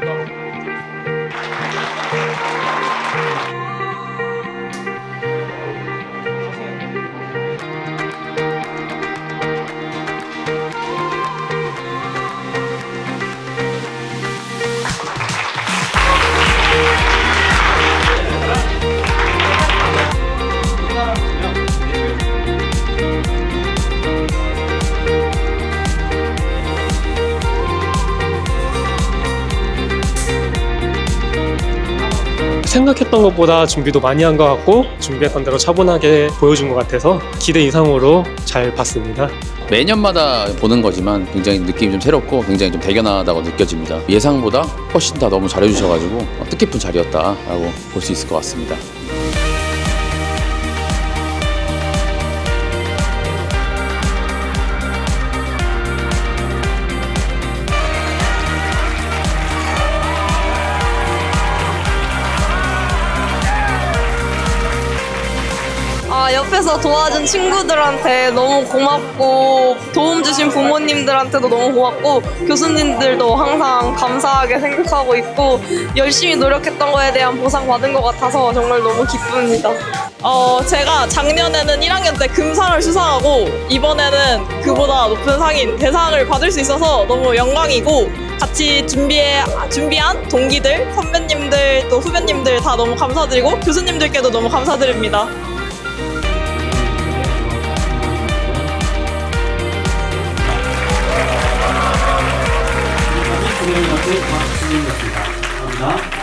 知道 생각했던 것보다 준비도 많이 한 것 같고 준비했던 대로 차분하게 보여준 것 같아서 기대 이상으로 잘 봤습니다. 매년마다 보는 거지만 굉장히 느낌이 좀 새롭고 굉장히 좀 대견하다고 느껴집니다. 예상보다 훨씬 다 너무 잘해주셔가지고 뜻깊은 자리였다라고 볼 수 있을 것 같습니다. 아, 옆에서 도와준 친구들한테 너무 고맙고 도움 주신 부모님들한테도 너무 고맙고 교수님들도 항상 감사하게 생각하고 있고 열심히 노력했던 거에 대한 보상 받은 것 같아서 정말 너무 기쁩니다. 어, 제가 작년에는 1학년 때 금상을 수상하고 이번에는 그보다 높은 상인 대상을 받을 수 있어서 너무 영광이고 같이 준비해 준비한 동기들, 선배님들 또 후배님들 다 너무 감사드리고 교수님들께도 너무 감사드립니다. 고맙습니다. 감사합니다.